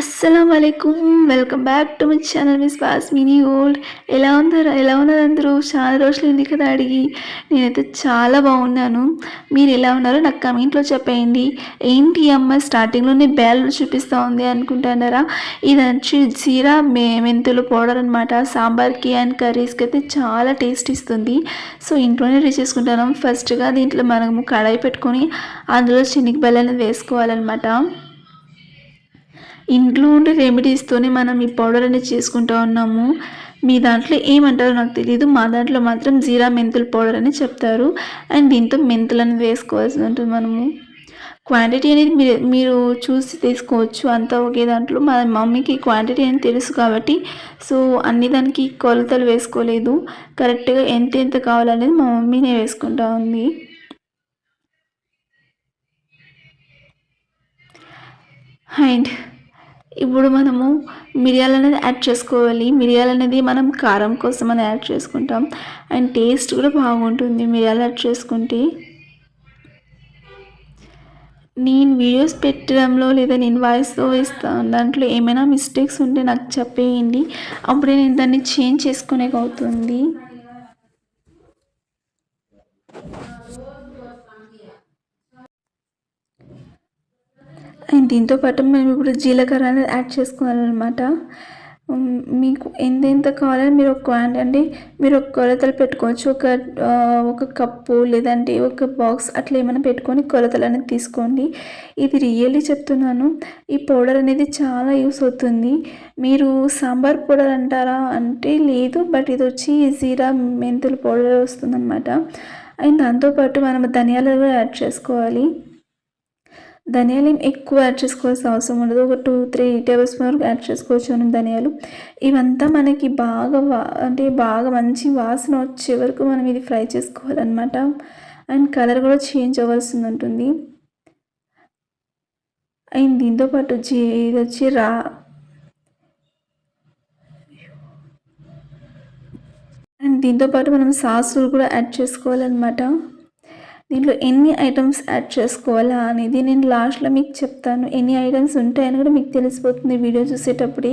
అస్సలం అయికుమ్ welcome back to my channel miss boss mini old. ఎలా ఉన్నారు? ఎలా ఉన్నారు అందరూ? చాలా రోజులు ఉంది కదా అడిగి. నేనైతే చాలా బాగున్నాను. మీరు ఎలా ఉన్నారో నాకు కమెంట్లో చెప్పేయండి. ఏంటి అమ్మ స్టార్టింగ్లోనే బ్యాలు చూపిస్తూ ఉంది అనుకుంటున్నారా? ఇది వచ్చి జీరా మే మెంతులు పౌడర్ అనమాట సాంబార్కి అండ్ కర్రీస్కి అయితే చాలా టేస్ట్ ఇస్తుంది. సో ఇంట్లోనే రెడీ చేసుకుంటాను ఫస్ట్గా దీంట్లో మనము కడాయి పెట్టుకొని అందులో శనగ బెల్లని వేసుకోవాలన్నమాట. ఇంట్లో ఉండే రెమెడీస్తోనే మనం ఈ పౌడర్ అనేది చేసుకుంటూ ఉన్నాము. మీ దాంట్లో ఏమంటారో నాకు తెలియదు మా దాంట్లో మాత్రం జీరా మెంతుల పౌడర్ అని చెప్తారు. అండ్ దీంతో మెంతులు అనేది వేసుకోవాల్సి ఉంటుంది మనము. క్వాంటిటీ అనేది మీరు మీరు చూసి తీసుకోవచ్చు. అంతా ఒకే దాంట్లో మా మమ్మీకి క్వాంటిటీ అనేది తెలుసు కాబట్టి సో అన్ని దానికి కొలతలు వేసుకోలేదు. కరెక్ట్గా ఎంత ఎంత కావాలనేది మా మమ్మీనే వేసుకుంటా ఉంది. అండ్ ఇప్పుడు మనము మిరియాలు అనేది యాడ్ చేసుకోవాలి. మిరియాలు అనేది మనం కారం కోసం అని యాడ్ చేసుకుంటాం. అండ్ టేస్ట్ కూడా బాగుంటుంది మిరియాలు యాడ్ చేసుకుంటే. నేను వీడియోస్ పెట్టడంలో లేదా నేను వాయిస్తో ఇస్తాను దాంట్లో ఏమైనా మిస్టేక్స్ ఉంటే నాకు చెప్పేయండి. అప్పుడే నేను దాన్ని చేంజ్ చేసుకునే అవుతుంది. అండ్ దీంతో పాటు మేము ఇప్పుడు జీలకర్ర అనేది యాడ్ చేసుకోవాలన్నమాట. మీకు ఎంతెంత కావాలని మీరు ఒక క్వాంటి అంటే మీరు ఒక కొలతలు పెట్టుకోవచ్చు. ఒక ఒక కప్పు లేదంటే ఒక బాక్స్ అట్లా ఏమైనా పెట్టుకొని కొలతలు అనేది తీసుకోండి. ఇది రియల్లీ చెప్తున్నాను. ఈ పౌడర్ అనేది చాలా యూస్ అవుతుంది. మీరు సాంబార్ పౌడర్ అంటారా అంటే లేదు బట్ ఇది వచ్చి జీరా మెంతుల పౌడర్ వస్తుందన్నమాట. అండ్ దాంతోపాటు మనం ధనియాలు కూడా యాడ్ చేసుకోవాలి. ధనియాలు ఎక్కువ యాడ్ చేసుకోవాల్సిన అవసరం ఉండదు. ఒక టూ త్రీ టేబుల్ స్పూన్ వరకు యాడ్ చేసుకోవచ్చు మనం ధనియాలు. ఇవంతా మనకి బాగా వా అంటే బాగా మంచి వాసన వచ్చే వరకు మనం ఇది ఫ్రై చేసుకోవాలన్నమాట. అండ్ కలర్ కూడా చేంజ్ అవ్వాల్సి ఉంటుంది. అండ్ దీంతోపాటు జీ ఇది వచ్చి రా అండ్ దీంతోపాటు మనం సాసులు కూడా యాడ్ చేసుకోవాలన్నమాట. దీంట్లో ఎన్ని ఐటమ్స్ యాడ్ చేసుకోవాలా అనేది నేను లాస్ట్లో మీకు చెప్తాను. ఎన్ని ఐటమ్స్ ఉంటాయని కూడా మీకు తెలిసిపోతుంది వీడియో చూసేటప్పుడు.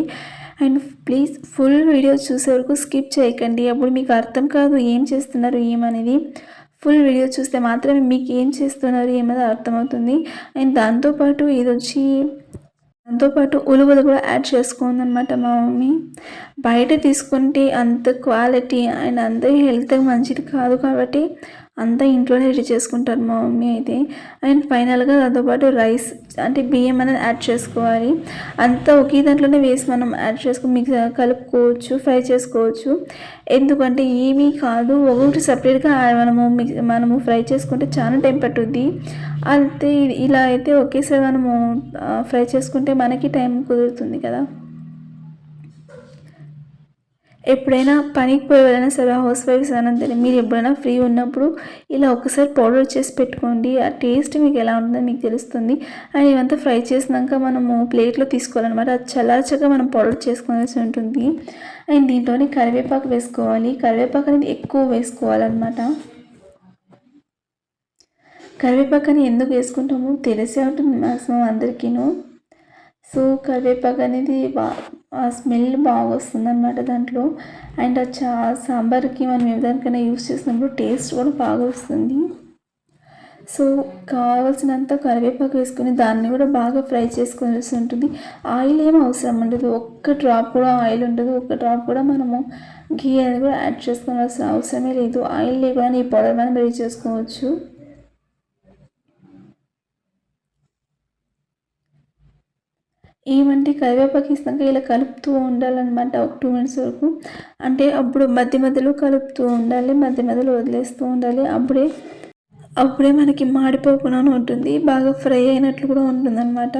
అండ్ ప్లీజ్ ఫుల్ వీడియో చూసే వరకు స్కిప్ చేయకండి. అప్పుడు మీకు అర్థం కాదు ఏం చేస్తున్నారు ఏమనేది ఫుల్ వీడియో చూస్తే మాత్రమే మీకు ఏం చేస్తున్నారు ఏమనేది అర్థమవుతుంది. అండ్ దాంతోపాటు ఇది వచ్చి దాంతోపాటు ఉలువలు కూడా యాడ్ చేసుకోందనమాట మా మమ్మీ. బయట తీసుకుంటే అంత క్వాలిటీ అండ్ అంత హెల్త్ మంచిది కాదు కాబట్టి అంతా ఇంట్లోనే రెడీ చేసుకుంటారు మా మమ్మీ అయితే. అండ్ ఫైనల్గా దాంతోపాటు రైస్ అంటే బియ్యం అనేది యాడ్ చేసుకోవాలి. అంతా ఒకే దాంట్లోనే వేసి మనం యాడ్ చేసుకుని మిక్స్ కలుపుకోవచ్చు ఫ్రై చేసుకోవచ్చు. ఎందుకంటే ఏమీ కాదు ఒకటి సపరేట్గా మనము మిక్స్ మనము ఫ్రై చేసుకుంటే చాలా టైం పట్టుద్ది. అంతే ఇలా అయితే ఒకేసారి మనము ఫ్రై చేసుకుంటే మనకి టైం కుదురుతుంది కదా. ఎప్పుడైనా పనికి పోయేవారైనా సరే హౌస్ వైఫ్స్ అనంతరం మీరు ఎప్పుడైనా ఫ్రీ ఉన్నప్పుడు ఇలా ఒకసారి పౌడర్ చేసి పెట్టుకోండి. ఆ టేస్ట్ మీకు ఎలా ఉంటుందో మీకు తెలుస్తుంది. అండ్ ఇవంతా ఫ్రై చేసినాక మనము ప్లేట్లో తీసుకోవాలన్నమాట. అది చల్లార్చగా మనం పౌడర్ చేసుకోవాల్సి ఉంటుంది. అండ్ దీంట్లోనే కరివేపాకు వేసుకోవాలి. కరివేపాకు అనేది ఎక్కువ వేసుకోవాలన్నమాట. కరివేపాకు అని ఎందుకు వేసుకుంటాము తెలిసే ఉంటుంది మ్యాక్సిమం అందరికీను. సో కరివేపాకు అనేది ఆ స్మెల్ బాగా వస్తుంది అనమాట దాంట్లో. అండ్ ఆ చా సాంబార్కి మనం ఏదానికైనా యూస్ చేసినప్పుడు టేస్ట్ కూడా బాగా వస్తుంది సో కావాల్సినంత కరివేపాకు వేసుకొని దాన్ని కూడా బాగా ఫ్రై చేసుకోవాల్సి ఉంటుంది. ఆయిల్ ఏం అవసరం ఉండదు. ఒక్క డ్రాప్ కూడా ఆయిల్ ఉండదు. ఒక్క డ్రాప్ కూడా మనము ఘీ అనేది కూడా యాడ్ చేసుకోవాల్సిన అవసరమే లేదు. ఆయిల్ లేకుండా ఈ పౌడర్ మనం రెడీ చేసుకోవచ్చు. ఏమంటే కరివేపాకు ఇస్తాక ఇలా కలుపుతూ ఉండాలన్నమాట ఒక టూ మినిట్స్ వరకు. అంటే అప్పుడు మధ్య మధ్యలో కలుపుతూ ఉండాలి మధ్య మధ్యలో వదిలేస్తూ ఉండాలి. అప్పుడే అప్పుడే మనకి మాడిపోకుండా ఉంటుంది బాగా ఫ్రై అయినట్లు కూడా ఉంటుందన్నమాట.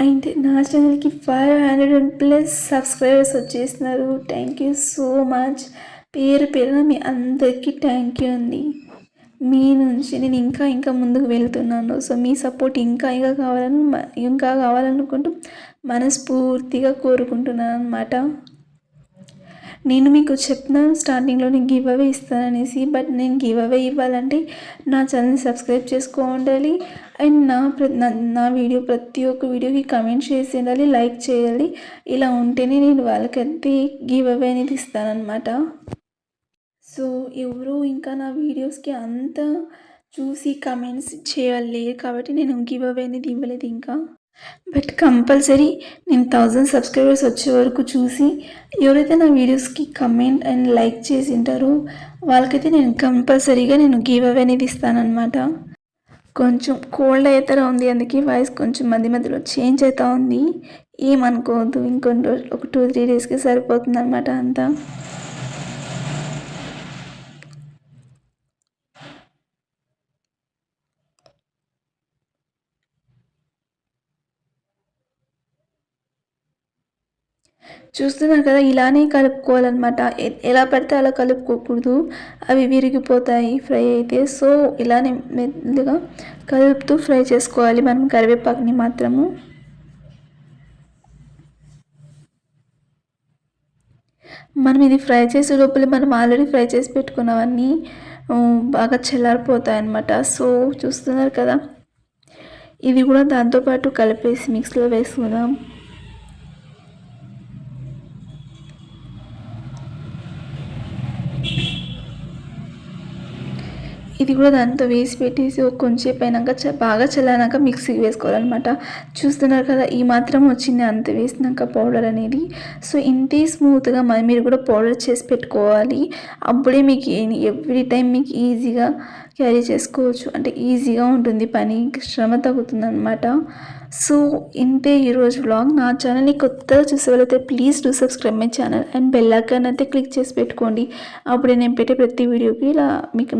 అయితే నా ఛానల్కి five hundred plus subscribers వచ్చేసినారు. Thank you so much. పేరు పేరున మీ అందరికీ థ్యాంక్ యూ అండి. మీ నుంచి నేను ఇంకా ఇంకా ముందుకు వెళ్తున్నాను. సో మీ సపోర్ట్ ఇంకా ఇంకా కావాలని ఇంకా కావాలనుకుంటూ మనస్ఫూర్తిగా కోరుకుంటున్నాను అనమాట నేను మీకు చెప్తున్నాను స్టార్టింగ్లో నేను గివ్ అవే ఇస్తాననేసి బట్ నేను గివ్ అవే ఇవ్వాలంటే నా ఛానల్ని సబ్స్క్రైబ్ చేసుకో ఉండాలి అండ్ నా ప్ర నా- నా వీడియో ప్రతి ఒక్క వీడియోకి కమెంట్ చేసి ఉండాలి లైక్ చేయాలి. ఇలా ఉంటేనే నేను వాళ్ళకైతే గివ్ అవే అనేది ఇస్తానన్నమాట సో ఎవరు ఇంకా నా వీడియోస్కి అంత చూసి కమెంట్స్ చేయలేరు కాబట్టి నేను గివ్ అవే అనేది ఇవ్వలేదు ఇంకా. బట్ కంపల్సరీ నేను థౌజండ్ సబ్స్క్రైబర్స్ వచ్చే వరకు చూసి ఎవరైతే నా వీడియోస్కి కమెంట్ అండ్ లైక్ చేసి ఉంటారో వాళ్ళకైతే నేను కంపల్సరీగా నేను గివ్ అవే అనేది ఇస్తానన్నమాట. కొంచెం కోల్డ్ అవుతా ఉంది అందుకే వాయిస్ కొంచెం మధ్య మధ్యలో చేంజ్ అవుతూ ఉంది. ఏమనుకోవద్దు ఇంకొన్ని రోజు ఒక టూ త్రీ డేస్కి సరిపోతుంది అనమాట అంతా. చూస్తున్నారు కదా ఇలానే కలుపుకోవాలన్నమాట. ఎలా పడితే అలా కలుపుకోకూడదు. అవి విరిగిపోతాయి ఫ్రై అయితే. సో ఇలానే మెల్లగా కలుపుతూ ఫ్రై చేసుకోవాలి మనం కరివేపాకుని మాత్రము. మనం ఇది ఫ్రై చేసే లోపల మనం ఆల్రెడీ ఫ్రై చేసి పెట్టుకున్నవన్నీ బాగా చల్లారిపోతాయి అన్నమాట సో చూస్తున్నారు కదా. ఇది కూడా దాంతోపాటు కలిపేసి మిక్స్లో వేసుకుందాం. ఇది కూడా దాంతో వేసి పెట్టేసి ఒక కొంచెంసేపు అయినాక చ- బాగా చల్లారాక మిక్సీకి వేసుకోవాలన్నమాట. చూస్తున్నారు కదా ఈ మాత్రం వచ్చింది అంత వేసినాక పౌడర్ అనేది. సో ఇంతే స్మూత్గా మరి మీరు కూడా పౌడర్ చేసి పెట్టుకోవాలి. అప్పుడే మీకు ఎవ్రీ టైం మీకు ఈజీగా క్యారీ చేసుకోవచ్చు. అంటే ఈజీగా ఉంటుంది పని శ్రమ తగ్గుతుంది అనమాట సో ఇంతే ఈరోజు వ్లాగ్. నా ఛానల్ని కొత్తగా చూసే వాళ్ళైతే please do subscribe my channel and bell icon అయితే క్లిక్ చేసి పెట్టుకోండి. అప్పుడే నేను పెట్టే ప్రతి వీడియోకి ఇలా మీకు